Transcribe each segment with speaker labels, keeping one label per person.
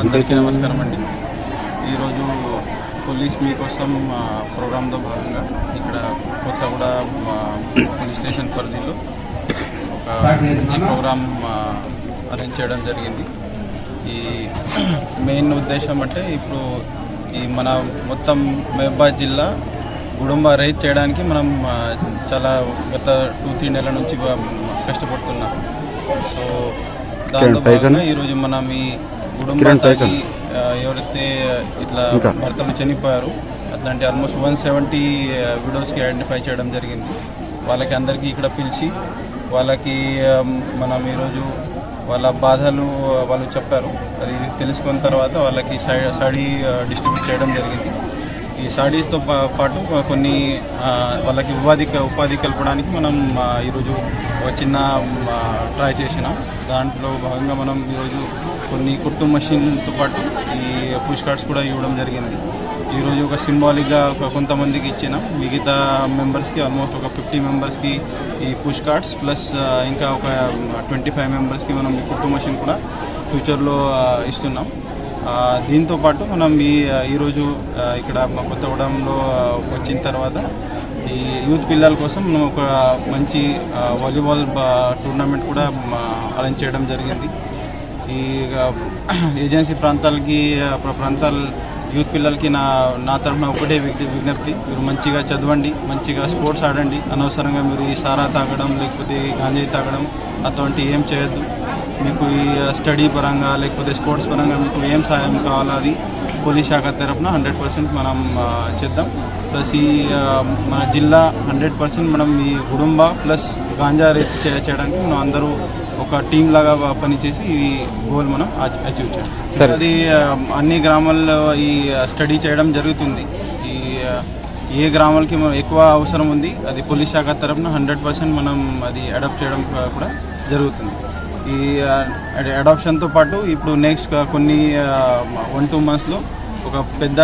Speaker 1: అందరికీ నమస్కారం అండి. ఈరోజు పోలీస్ మీకోసం ప్రోగ్రాంలో భాగంగా ఇక్కడ కొత్తగూడ పోలీస్ స్టేషన్ పరిధిలో ఒక మంచి ప్రోగ్రామ్ అరేంజ్ చేయడం జరిగింది. ఈ మెయిన్ ఉద్దేశం అంటే ఇప్పుడు ఈ మన మొత్తం మహబాద్ జిల్లా కుటుంబ రైతు చేయడానికి మనం చాలా గత టూ త్రీ నెలల నుంచి కష్టపడుతున్నాం. సో భాగంగా ఈరోజు మనం ఈ కుటుంబానికి ఎవరైతే ఇట్లా. భర్తలు చనిపోయారు అట్లాంటి ఆల్మోస్ట్ వన్ సెవెంటీ విడోస్కి ఐడెంటిఫై చేయడం జరిగింది. వాళ్ళకి అందరికీ ఇక్కడ పిలిచి వాళ్ళకి మనం ఈరోజు వాళ్ళ బాధలు వాళ్ళు చెప్పారు. అది తెలుసుకున్న తర్వాత వాళ్ళకి సాడీ డిస్ట్రిబ్యూట్ చేయడం జరిగింది. ఈ సాడీస్తో పాటు కొన్ని వాళ్ళకి ఉపాధి ఉపాధి కలపడానికి మనం ఈరోజు ఒక చిన్న ట్రై చేసినాం. దాంట్లో భాగంగా మనం ఈరోజు కొన్ని కుట్టు మషిన్తో పాటు ఈ పుష్ కార్డ్స్ కూడా ఇవ్వడం జరిగింది. ఈరోజు ఒక సింబాలిక్గా ఒక కొంతమందికి ఇచ్చినాం మిగతా మెంబర్స్కి ఆల్మోస్ట్ ఒక ఫిఫ్టీ మెంబర్స్కి ఈ పుష్ కార్డ్స్ ప్లస్ ఇంకా ఒక ట్వంటీ ఫైవ్ మెంబర్స్కి మనం ఈ కుట్టు మషిన్ కూడా ఫ్యూచర్లో ఇస్తున్నాం. దీంతో పాటు మనం ఈ ఈరోజు ఇక్కడ మా కొత్తగూడెంలో వచ్చిన తర్వాత ఈ యూత్ పిల్లల కోసం మనం ఒక మంచి వాలీబాల్ టోర్నమెంట్ కూడా అరేంజ్ చేయడం జరిగింది. ఈ ఏజెన్సీ ప్రాంతాలకి ప్రాంతాల యూత్ పిల్లలకి నా నా తరఫున ఒకటే విజ్ఞప్తి. మీరు మంచిగా చదవండి మంచిగా స్పోర్ట్స్ ఆడండి. అనవసరంగా మీరు ఈ సారా తాగడం లేకపోతే గాంధీ తాగడం అటువంటి ఏం చేయొద్దు. మీకు ఈ స్టడీ పరంగా లేకపోతే స్పోర్ట్స్ పరంగా మీకు ఏం సాయం కావాలో అది పోలీస్ శాఖ తరఫున హండ్రెడ్ పర్సెంట్ మనం చేద్దాం. ప్లస్ ఈ మన జిల్లా హండ్రెడ్ పర్సెంట్ మనం ఈ కుటుంబ ప్లస్ గాంజా రేట్ చేయడానికి మనం అందరూ ఒక టీం లాగా పనిచేసి ఈ గోల్ మనం అచీవ్ చేయాలి.
Speaker 2: సరే.
Speaker 1: అది అన్ని గ్రామాల్లో ఈ స్టడీ చేయడం జరుగుతుంది. ఈ ఏ గ్రామాలకి మనం ఎక్కువ అవసరం ఉంది అది పోలీస్ శాఖ తరఫున హండ్రెడ్ పర్సెంట్ మనం అది అడాప్ట్ చేయడం కూడా జరుగుతుంది. ఈ అడాప్షన్తో పాటు ఇప్పుడు నెక్స్ట్ కొన్ని వన్ టూ మంత్స్లో ఒక పెద్ద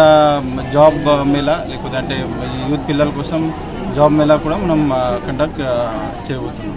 Speaker 1: జాబ్ మేళా లేకపోతే అంటే యూత్ పిల్లల కోసం జాబ్ మేళా కూడా మనం కండక్ట్ చేయబోతున్నాం.